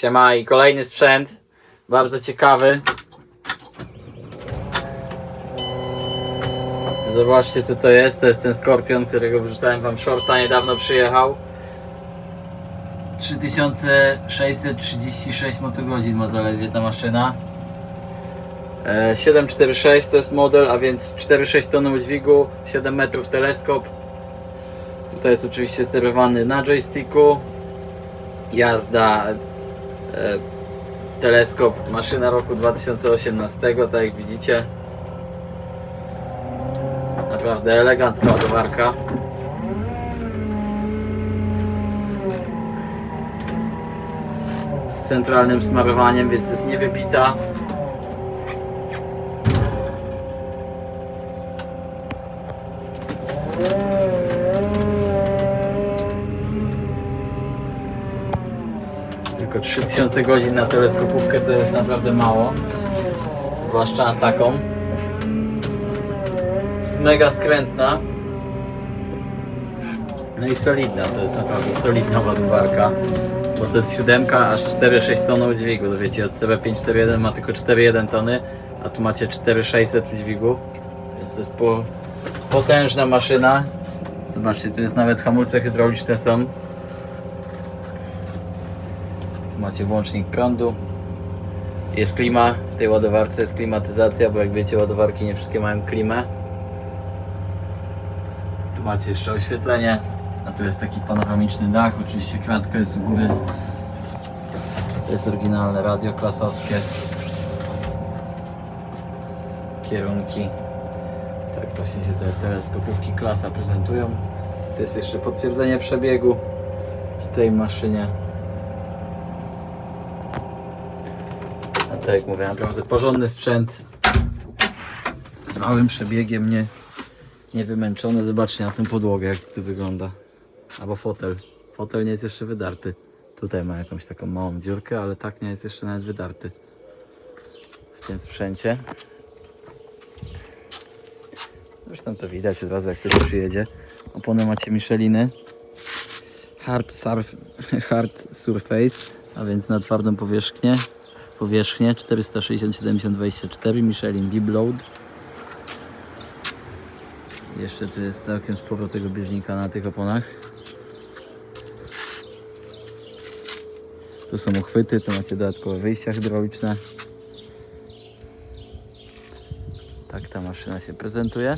Siema i kolejny sprzęt. Bardzo ciekawy. Zobaczcie co to jest. To jest ten Skorpion, którego wrzucałem wam shorta. Niedawno przyjechał. 3636 motogodzin ma zaledwie ta maszyna. E, 746 to jest model, a więc 4,6 tony udźwigu, 7 metrów teleskop. Tutaj jest oczywiście sterowany na joysticku. Jazda, e, teleskop, maszyna roku 2018, tak jak widzicie. Naprawdę elegancka ładowarka. Z centralnym smarowaniem, więc jest niewybita. Tylko 3000 godzin na teleskopówkę to jest naprawdę mało. Zwłaszcza taką. Jest mega skrętna. No i solidna, to jest naprawdę solidna ładowarka. Bo to jest siódemka, aż 4,6 tony udźwigu. To wiecie, od CB541 ma tylko 4,1 tony, a tu macie 4,600 udźwigu. Więc to jest po, potężna maszyna. Zobaczcie, tu jest nawet hamulce hydrauliczne są. Tu macie włącznik prądu. Jest klima, w tej ładowarce jest klimatyzacja, bo jak wiecie ładowarki nie wszystkie mają klimę. Tu macie jeszcze oświetlenie, a tu jest taki panoramiczny dach, oczywiście kratka jest u góry. To jest oryginalne radio klasowskie. Kierunki. Tak właśnie się te teleskopówki klasa prezentują. To jest jeszcze potwierdzenie przebiegu w tej maszynie. Tak jak mówię, naprawdę porządny sprzęt z małym przebiegiem, nie, nie wymęczony. Zobaczcie na tę podłogę, jak to wygląda. Albo fotel. Fotel nie jest jeszcze wydarty. Tutaj ma jakąś taką małą dziurkę, ale tak nie jest jeszcze nawet wydarty w tym sprzęcie. Zresztą to widać od razu jak to przyjedzie. Opony macie Micheliny. Hard, surf, hard Surface, a więc na twardą powierzchnię. Powierzchnię 460 70 24 Michelin Deep Load. Jeszcze tu jest całkiem sporo tego bieżnika na tych oponach. Tu są uchwyty, tu macie dodatkowe wyjścia hydrauliczne. Tak ta maszyna się prezentuje.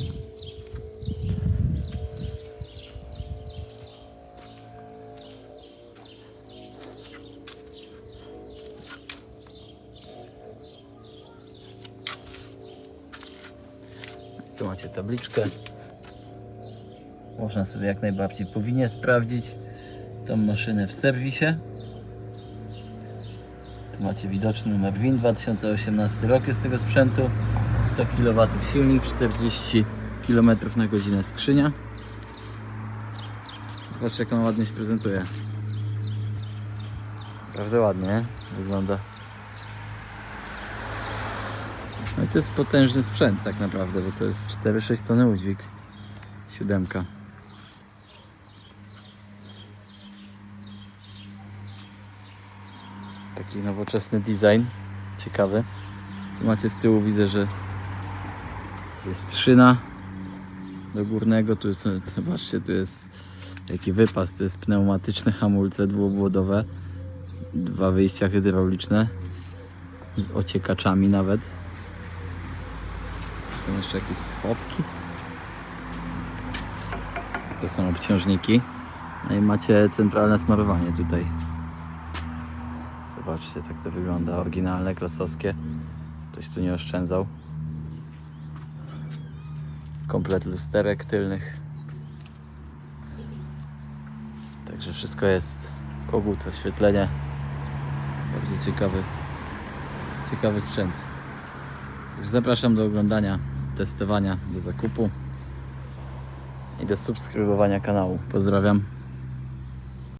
Tu macie tabliczkę. Można sobie jak najbardziej powinien sprawdzić tą maszynę w serwisie. Tu macie widoczny numer WIN 2018 rok jest tego sprzętu. 100 kW silnik, 40 km na godzinę skrzynia. Zobaczcie jak on ładnie się prezentuje. Naprawdę ładnie wygląda. No i to jest potężny sprzęt tak naprawdę, bo to jest 4-6 tony udźwig. Siódemka. Taki nowoczesny design. Ciekawy. Tu macie z tyłu, widzę, że jest szyna do górnego. Tu jest, zobaczcie, tu jest jaki wypas. To jest pneumatyczne hamulce dwuobwodowe. Dwa wyjścia hydrauliczne z ociekaczami nawet. Są jeszcze jakieś schowki. To są obciążniki. No i macie centralne smarowanie tutaj. Zobaczcie, tak to wygląda. Oryginalne, klasowskie. Ktoś tu nie oszczędzał. Komplet lusterek tylnych. Także wszystko jest. Kogut, oświetlenie. Bardzo ciekawy, ciekawy sprzęt. Także Zapraszam do oglądania, testowania, do zakupu i do subskrybowania kanału. Pozdrawiam.